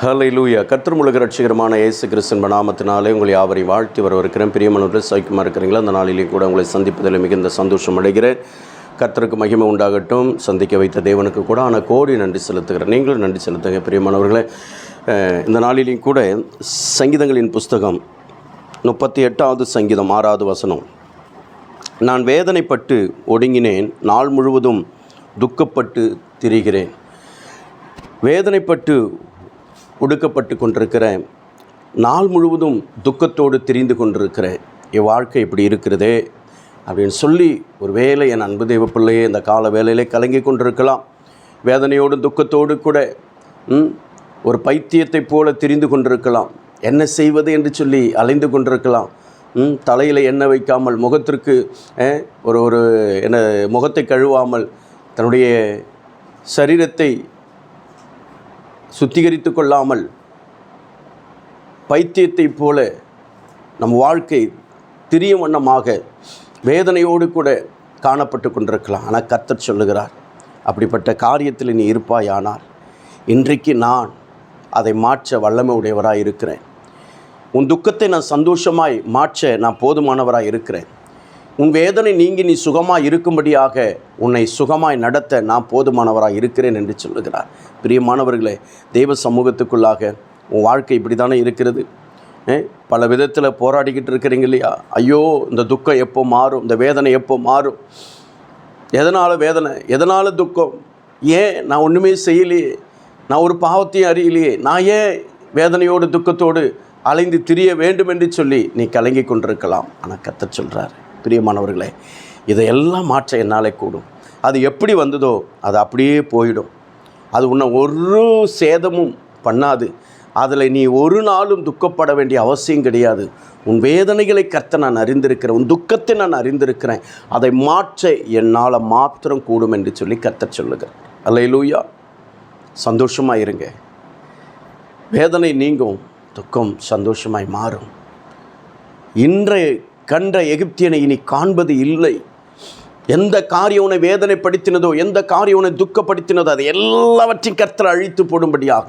ஹலை லூயா கத்திரமுலக ரட்சிகரமான இயேசு கிறிஸ்தன் நாமத்தினாலே உங்களை யாவரையும் வாழ்த்தி வரவிருக்கிறேன் பிரியமனோடு சைக்கியமாக இருக்கிறீங்களா அந்த நாளிலேயும் கூட உங்களை சந்திப்பதில் மிகுந்த சந்தோஷம் அடைகிறேன். கர்த்தருக்கு மகிமை உண்டாகட்டும். சந்திக்க வைத்த தேவனுக்கு கூட ஆனால் கோடி நன்றி செலுத்துகிறேன். நீங்களும் நன்றி செலுத்துங்க. பிரியமானவர்களே இந்த நாளிலேயும் கூட சங்கீதங்களின் புஸ்தகம் முப்பத்தி எட்டாவது சங்கீதம் ஆறாவது வசனம். நான் வேதனைப்பட்டு ஒடுங்கினேன். நாள் முழுவதும் துக்கப்பட்டு திரிகிறேன். வேதனைப்பட்டு ஒடுக்கப்பட்டு கொண்டிருக்கிறேன் நாள் முழுவதும் துக்கத்தோடு திரிந்து கொண்டிருக்கிறேன் என் வாழ்க்கை இப்படி இருக்கிறதே அப்படின்னு சொல்லி ஒரு வேளை என் அன்பு தெய்வ பிள்ளையே இந்த கால வேலையிலே கலங்கி கொண்டிருக்கலாம். வேதனையோடு துக்கத்தோடு கூட ம், ஒரு பைத்தியத்தைப் போல திரிந்து கொண்டிருக்கலாம். என்ன செய்வது என்று சொல்லி அலைந்து கொண்டிருக்கலாம். ம், தலையில் எண்ணெய் வைக்காமல் முகத்திற்கு ஒரு ஒரு என்ன முகத்தை கழுவாமல் தன்னுடைய சரீரத்தை சுத்திகரித்து கொள்ளாமல் பைத்தியத்தைப் போல நம் வாழ்க்கை திரிய வண்ணமாக வேதனையோடு கூட காணப்பட்டு கொண்டிருக்கலாம். ஆனால் கத்தர் சொல்லுகிறார் அப்படிப்பட்ட காரியத்தில் நீ இருப்பாயானால் இன்றைக்கு நான் அதை மாற்ற வல்லமை உடையவராக இருக்கிறேன். உன் துக்கத்தை நான் சந்தோஷமாய் மாற்ற நான் போதுமானவராக இருக்கிறேன். உன் வேதனை நீங்கி நீ சுகமாக இருக்கும்படியாக உன்னை சுகமாய் நடத்த நான் போதுமானவராக இருக்கிறேன் என்று சொல்லுகிறார். பிரியமானவர்களே தெய்வ சமூகத்துக்குள்ளாக உன் வாழ்க்கை இப்படி தானே இருக்கிறது பல விதத்தில் போராடிக்கிட்டு இருக்கிறீங்க இல்லையா? ஐயோ இந்த துக்கம் எப்போ மாறும்? இந்த வேதனை எப்போ மாறும்? எதனால் வேதனை? எதனால் துக்கம்? ஏன் நான் ஒன்றுமே செய்யலையே? நான் ஒரு பாவத்தையும் அறியலையே? நான் ஏன் வேதனையோடு துக்கத்தோடு அலைந்து திரிய வேண்டும் என்று சொல்லி நீ கலங்கி கொண்டிருக்கலாம் ஆனால் கத்த சொல்கிறார் பிரியமானவர்களே இதையெல்லாம் மாற்ற என்னாலே கூடும். அது எப்படி வந்ததோ அது அப்படியே போயிடும். அது உன்னை ஒரு சேதமும் பண்ணாது. அதில் நீ ஒரு நாளும் துக்கப்பட வேண்டிய அவசியம் கிடையாது. உன் வேதனைகளை கர்த்த நான் அறிந்திருக்கிறேன். உன் துக்கத்தை நான் அறிந்திருக்கிறேன். அதை மாற்ற என்னால் மாத்திரம் கூடும் என்று சொல்லி கர்த்தர் சொல்லுகிறேன் லூயா சந்தோஷமாக இருங்க. வேதனை நீங்கும் துக்கம் சந்தோஷமாய் மாறும். இன்றைய கண்ட எகிப்தியனை இனி காண்பது இல்லை. எந்த காரியம் உன்னை வேதனைப்படுத்தினதோ எந்த காரியம் உன்னை துக்கப்படுத்தினதோ அதை எல்லாவற்றையும் கர்த்தர் அழித்து போடும்படியாக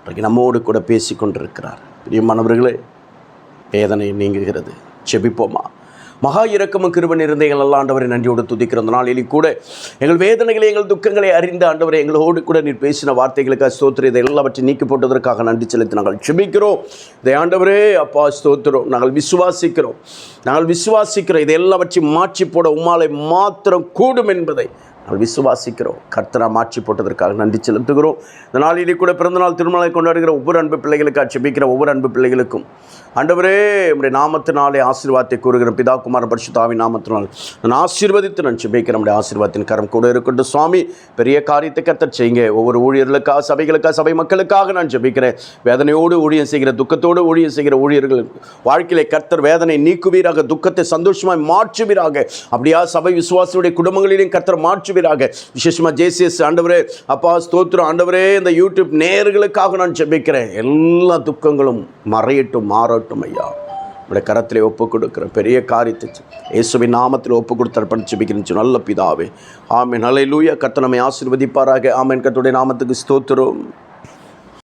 இன்றைக்கு நம்மோடு கூட பேசி கொண்டிருக்கிறார் பிரியமானவர்களே வேதனை நீங்குகிறது. செபிப்போமா மகா இரக்கமும் கிருபன் இருந்த எங்கள் எல்லா ஆண்டவரை நன்றியோடு துதிக்கிற அந்த நாளிலும் கூட எங்கள் வேதனைகளை எங்கள் துக்கங்களை அறிந்த ஆண்டவரை எங்களோடு கூட நீர் பேசின வார்த்தைகளுக்காக ஸ்தோத்திரம். இதை எல்லாவற்றையும் நீக்கி போட்டதற்காக நன்றி செலுத்தி நாங்கள் செபிக்கிறோம் இதை ஆண்டவரே அப்பா ஸ்தோத்திரம். நாங்கள் விசுவாசிக்கிறோம். நாங்கள் விசுவாசிக்கிறோம். இதை எல்லாவற்றையும் மாற்றி போட உமாலை மாத்திரம் கூடும் என்பதை நாங்கள் விசுவாசிக்கிறோம். கர்த்தரா மாற்றி போட்டதற்காக நன்றி செலுத்துகிறோம். இந்த நாளிலே கூட பிறந்தநாள் திருமணத்தை கொண்டாடுகிற ஒவ்வொரு அன்பு பிள்ளைகளுக்காக அச்சபிக்கிற ஒவ்வொரு அன்பு பிள்ளைகளுக்கும். ஆண்டவரே நம்முடைய நாமத்தினாலே ஆசீர்வாதத்தை கூறுகிற பிதா குமார பரிசுத்தாவி நாமத்தினால் நான் ஆசீர்வதித்து நான் செபிக்கிற நம்முடைய ஆசீர்வாதத்தின் கரம் கூட இருக்கட்டும். சுவாமி பெரிய காரியத்தை கத்தர் செய்யுங்க. ஒவ்வொரு ஊழியர்களுக்காக சபைகளுக்காக சபை மக்களுக்காக நான் ஜெபிக்கிறேன். வேதனையோடு ஊழியம் செய்கிற துக்கத்தோடு ஊழியம் செய்கிற ஊழியர்கள் வாழ்க்கையிலே கர்த்தர் வேதனை நீக்குவீராக துக்கத்தை சந்தோஷமாய் மாற்றுவீராக. அப்படியா சபை விசுவாசியுடைய குடும்பங்களிலும் கர்த்தர் மாற்றுவீராக விசேஷமாக ஜேசிஎஸ் ஆண்டவரே அப்பா ஸ்தோத்திரம் ஆண்டவரே இந்த யூடியூப் நேர்களுக்காக நான் செபிக்கிறேன் எல்லா துக்கங்களும் மறையட்டும் மாறட்டும் ஐயா. உடைய கரத்திலே ஒப்பு கொடுக்குற பெரிய காரியத்தை செய். இயேசுவின் நாமத்தில் ஒப்பு கொடுத்து அர்ப்பணிச்சு ஜெபிக்கிறேன் நல்ல பிதாவே. ஆமென். நல்ல கர்த்தர் நம்மை ஆசீர்வதிப்பாராக. ஆமென். கத்துடைய நாமத்துக்கு ஸ்தோத்திரம்.